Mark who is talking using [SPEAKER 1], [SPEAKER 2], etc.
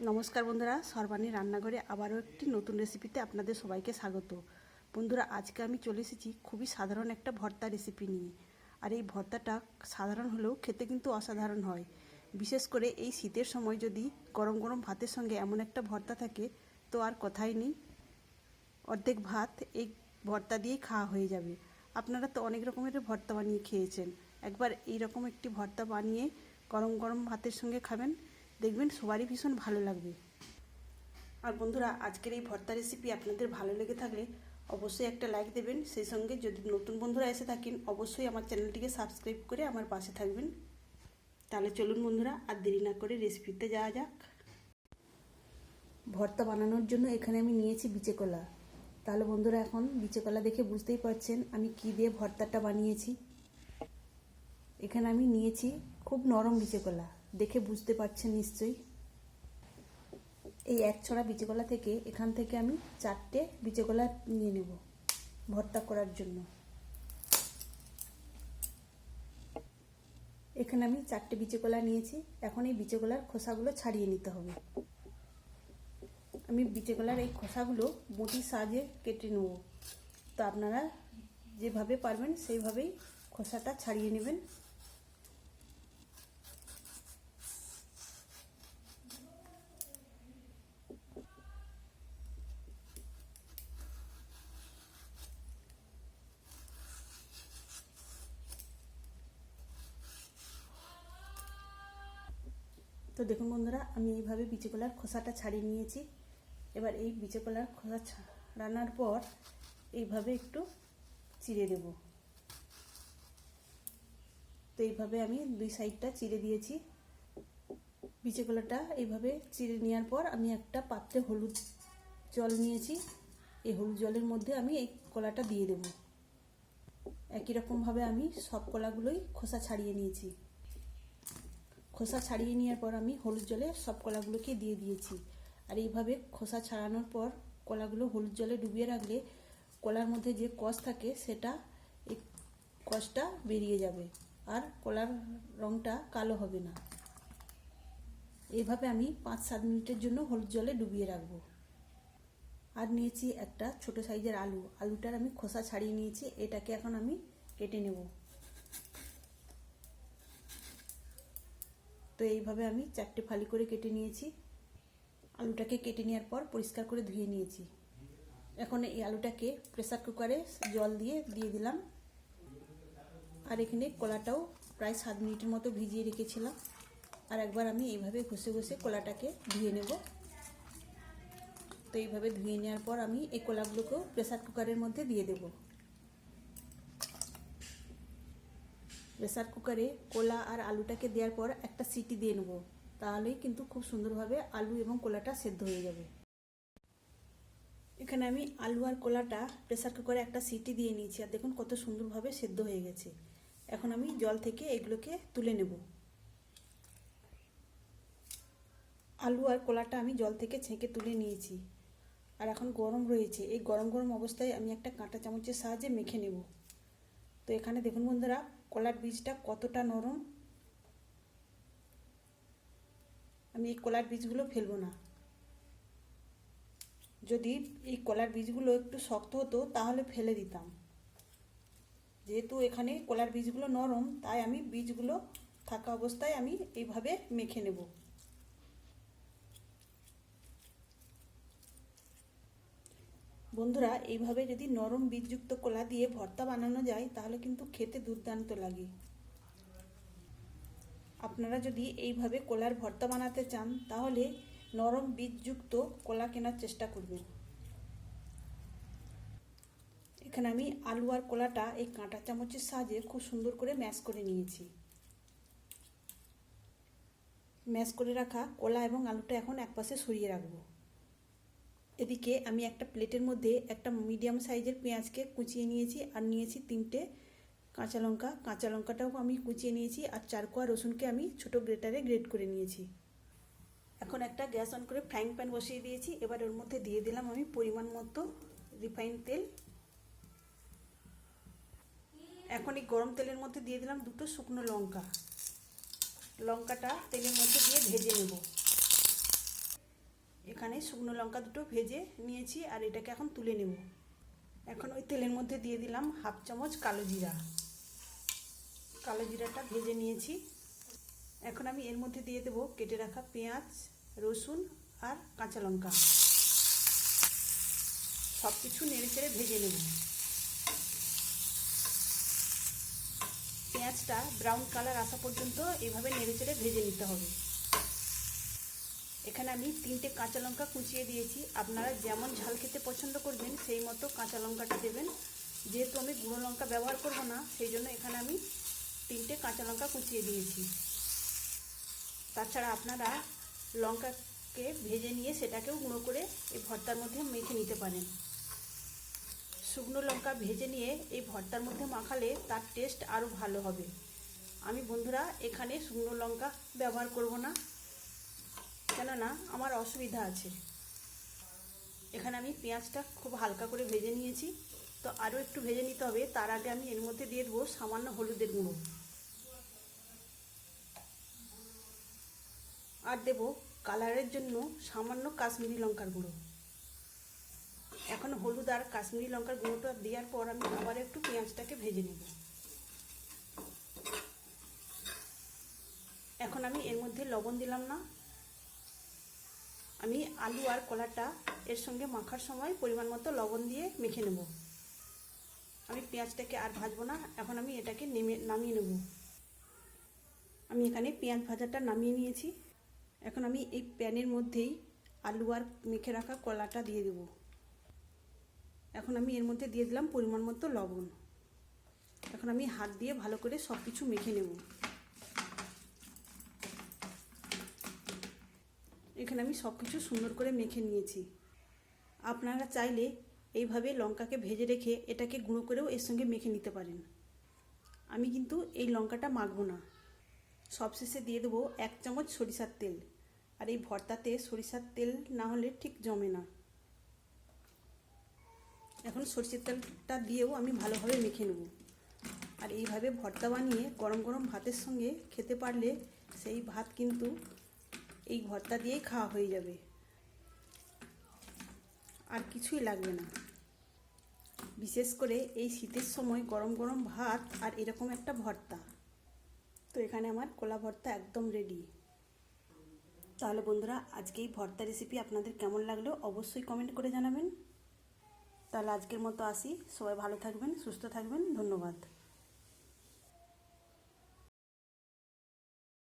[SPEAKER 1] নমস্কার বন্ধুরা, সর্বাণী রান্নাঘরে আবারও একটি নতুন রেসিপিতে আপনাদের সবাইকে স্বাগত। বন্ধুরা, আজকে আমি চলে এসেছি খুবই সাধারণ একটা ভর্তা রেসিপি নিয়ে। আর এই ভর্তাটা সাধারণ হলেও খেতে কিন্তু অসাধারণ হয়। বিশেষ করে এই শীতের সময় যদি গরম গরম ভাতের সঙ্গে এমন একটা ভর্তা থাকে, তো আর কথাই নেই। অর্ধেক ভাত এই ভর্তা দিয়েই খাওয়া হয়ে যাবে। আপনারা তো অনেক রকমের ভর্তা বানিয়ে খেয়েছেন। একবার এই রকম একটি ভর্তা বানিয়ে গরম গরম ভাতের সঙ্গে খাবেন দেখবেন সবারই ভীষণ ভালো লাগবে। আর বন্ধুরা, আজকের এই ভর্তা রেসিপি আপনাদের ভালো লেগে থাকলে অবশ্যই একটা লাইক দেবেন। সেই সঙ্গে যদি নতুন বন্ধুরা এসে থাকেন, অবশ্যই আমার চ্যানেলটিকে সাবস্ক্রাইব করে আমার পাশে থাকবেন। তাহলে চলুন বন্ধুরা, আর দেরি না করে রেসিপিতে যাওয়া যাক। ভর্তা বানানোর জন্য এখানে আমি নিয়েছি বিচে কলা। তাহলে বন্ধুরা, এখন বিচে কলা দেখে বুঝতেই পারছেন আমি কি দিয়ে ভর্তাটা বানিয়েছি। এখানে আমি নিয়েছি খুব নরম বিচে কলা। দেখে বুঝতে পারছেন নিশ্চয়ই? এই এক ছড়া বিচেকলা থেকে এখান থেকে আমি চারটে বিচেকলা নিয়ে নেব ভর্তা করার জন্য। এখানে আমি চারটে বিচেকলা নিয়েছি। এখন এই বিচেকলার খোসাগুলো ছাড়িয়ে নিতে হবে। আমি বিচেকলার এই খোসাগুলো বটির সাজে কেটে নেব। তো আপনারা যেভাবে পারবেন সেইভাবেই খোসাটা ছাড়িয়ে নেবেন। তো দেখুন বন্ধুরা, আমি এইভাবে বিচেকলার খোসাটা ছাড়িয়ে নিয়েছি। এবার এই বিচেকলার খোসা ছাড়ানোর পর এইভাবে একটু চিড়ে দেব। তো এইভাবে আমি দুই সাইডটা চিড়ে দিয়েছি। বিচেকলাটা এইভাবে চিড়ে নেওয়ার পর আমি একটা পাত্রে হলুদ জল নিয়েছি। এই হলুদ জলের মধ্যে আমি এই কলাটা দিয়ে দেব। একই রকমভাবে আমি সব কলাগুলোই খোসা ছাড়িয়ে নিয়েছি। খোসা ছাড়িয়ে নেওয়ার পর আমি হলুদ জলে সব কলাগুলোকে দিয়ে দিয়েছি। আর এইভাবে খোসা ছাড়ানোর পর কলাগুলো হলুদ জলে ডুবিয়ে রাখলে কলার মধ্যে যে কষ থাকে সেটা এই কষটা বেরিয়ে যাবে আর কলার রঙটা কালো হবে না। এইভাবে আমি পাঁচ সাত মিনিটের জন্য হলুদ জলে ডুবিয়ে রাখব। আর নিয়েছি একটা ছোট সাইজের আলু। আলুটার আমি খোসা ছাড়িয়ে নিয়েছি। এটাকে এখন আমি কেটে নেব। তো এইভাবে আমি চারটে ফালি করে কেটে নিয়েছি। আলুটাকে কেটে নেওয়ার পর পরিষ্কার করে ধুয়ে নিয়েছি। এখন এই আলুটাকে প্রেসার কুকারে জল দিয়ে দিয়ে দিলাম। আর এখানে কলাটাও প্রায় সাত মিনিটের মতো ভিজিয়ে রেখেছিলাম। আর একবার আমি এইভাবে ঘষে ঘষে কলাটাকে ধুয়ে নেব। তো এইভাবে ধুয়ে নেওয়ার পর আমি এই কলাগুলোকেও প্রেসার কুকারের মধ্যে দিয়ে দেবো। প্রেসার কুকারে কোলা আর আলুটাকে দেওয়ার পর একটা সিটি দিয়ে নেব। তাহলেই কিন্তু খুব সুন্দরভাবে আলু এবং কোলাটা সেদ্ধ হয়ে যাবে। এখানে আমি আলু আর কোলাটা প্রেসার কুকারে একটা সিটি দিয়ে নিয়েছি আর দেখুন কত সুন্দরভাবে সেদ্ধ হয়ে গেছে। এখন আমি জল থেকে এগুলোকে তুলে নেব। আলু আর কোলাটা আমি জল থেকে ছেঁকে তুলে নিয়েছি। আর এখন গরম রয়েছে। এই গরম গরম অবস্থায় আমি একটা কাঁটা চামচের সাহায্যে মেখে নেব। তো এখানে দেখুন বন্ধুরা কলার বীজটা কতটা নরম? আমি এই কলার বীজগুলো ফেলব না। যদি এই কলার বীজগুলো একটু শক্ত হতো, তাহলে ফেলে দিতাম। যেহেতু এখানে কলার বীজগুলো নরম, তাই আমি বীজগুলো থাকা অবস্থায় আমি এইভাবে মেখে নেব। বন্ধুরা, এইভাবে যদি নরম বীজযুক্ত কলা দিয়ে ভর্তা বানানো যায়, তাহলে কিন্তু খেতে দুর্দান্ত লাগে। আপনারা যদি এইভাবে কলার ভর্তা বানাতে চান, তাহলে নরম বীজযুক্ত কলা কেনার চেষ্টা করবেন। এখানে আমি আলু আর কলাটা এই কাঁটা চামচের সাহায্যে খুব সুন্দর করে ম্যাশ করে নিয়েছি। ম্যাশ করে রাখা কলা এবং আলুটা এখন একপাশে সরিয়ে রাখব। এদিকে আমি একটা প্লেটের মধ্যে একটা মিডিয়াম সাইজের পেঁয়াজকে কুচিয়ে নিয়েছি আর নিয়েছি তিনটে কাঁচা লঙ্কা। কাঁচা লঙ্কাটাও আমি কুচিয়ে নিয়েছি আর চার কোয়া রসুনকে আমি ছোট গ্রেটারে গ্রেট করে নিয়েছি। এখন একটা গ্যাস অন করে ফ্রাইং প্যান বসিয়ে দিয়েছি। এবার ওর মধ্যে দিয়ে দিলাম আমি পরিমাণ মতো রিফাইন তেল। এখন এই গরম তেলের মধ্যে দিয়ে দিলাম দুটো শুকনো লঙ্কা। লঙ্কাটা তেলের মধ্যে দিয়ে ভেজে নেব। এখানে শুকনো লঙ্কা দুটো ভেজে নিয়েছি আর এটাকে এখন তুলে নেব। এখন ওই তেলের মধ্যে দিয়ে দিলাম হাফ চামচ কালো জিরা। কালো জিরাটা ভেজে নিয়েছি। এখন আমি এর মধ্যে দিয়ে দেবো কেটে রাখা পেঁয়াজ, রসুন আর কাঁচা লঙ্কা। সব কিছু নেড়ে চেড়ে ভেজে নেব। পেঁয়াজটা ব্রাউন কালার আসা পর্যন্ত এভাবে নেড়ে চেড়ে ভেজে নিতে হবে। এখানে আমি তিনটে কাঁচা লঙ্কা কুচিয়ে দিয়েছি। আপনারা যেমন ঝাল খেতে পছন্দ করবেন, সেই মতো কাঁচা লঙ্কাটা দেবেন। যেহেতু আমি গুঁড়ো লঙ্কা ব্যবহার করব না, সেই জন্য এখানে আমি তিনটে কাঁচা লঙ্কা কুচিয়ে দিয়েছি। তাছাড়া আপনারা লঙ্কাকে ভেজে নিয়ে সেটাকেও গুঁড়ো করে এই ভর্তার মধ্যে মেখে নিতে পারেন। শুকনো লঙ্কা ভেজে নিয়ে এই ভর্তার মধ্যে মাখালে তার টেস্ট আরও ভালো হবে। আমি বন্ধুরা, এখানে শুকনো লঙ্কা ব্যবহার করব না। কেননা আমার অসুবিধা আছে। এখানে আমি পেঁয়াজটা খুব হালকা করে ভেজে নিয়েছি। তো আরও একটু ভেজে নিতে হবে। তার আগে আমি এর মধ্যে দিয়ে দেবো সামান্য হলুদের গুঁড়ো। আর দেব কালারের জন্য সামান্য কাশ্মীরি লঙ্কার গুঁড়ো। এখন হলুদ আর কাশ্মীরি লঙ্কার গুঁড়োটা দেওয়ার পর আমি আবার একটু পেঁয়াজটাকে ভেজে নেব। এখন আমি এর মধ্যে লবণ দিলাম না। আমি আলু আর কলাটা এর সঙ্গে মাখার সময় পরিমাণ মতো লবণ দিয়ে মেখে নেব। আমি পেঁয়াজটাকে আর ভাজবো না, এখন আমি এটাকে নেমে, নামিয়ে নেব। আমি এখানে পেঁয়াজ ভাজাটা নামিয়ে নিয়েছি। এখন আমি এই প্যানের মধ্যেই আলু আর মেখে রাখা কলাটা দিয়ে দেব। এখন আমি এর মধ্যে দিয়ে দিলাম পরিমাণ মতো লবণ। এখন আমি হাত দিয়ে ভালো করে সব কিছু মেখে নেব। এখানে আমি সব কিছু সুন্দর করে মেখে নিয়েছি। আপনারা চাইলে এইভাবে লঙ্কাকে ভেজে রেখে এটাকে গুঁড়ো করেও এর সঙ্গে মেখে নিতে পারেন। আমি কিন্তু এই লঙ্কাটা মাখবো না। সবশেষে দিয়ে দেবো এক চামচ সরিষার তেল। আর এই ভর্তাতে সরিষার তেল না হলে ঠিক জমে না। এখন সরষের তেলটা দিয়েও আমি ভালোভাবে মেখে নেব। আর এইভাবে ভর্তা বানিয়ে গরম গরম ভাতের সঙ্গে খেতে পারলে সেই ভাত কিন্তু এই ভর্তা দিয়েই খাওয়া হয়ে যাবে। আর কিছুই লাগবে না। বিশেষ করে এই শীতের সময় গরম গরম ভাত আর এরকম একটা ভর্তা। তো এখানে আমার কোলা ভর্তা একদম রেডি তাহলে বন্ধুরা, আজকে এই ভর্তা রেসিপি আপনাদের কেমন লাগল অবশ্যই কমেন্ট করে জানাবেন। তাহলে আজকের মতো আসি। সবাই ভালো থাকবেন, সুস্থ থাকবেন। ধন্যবাদ।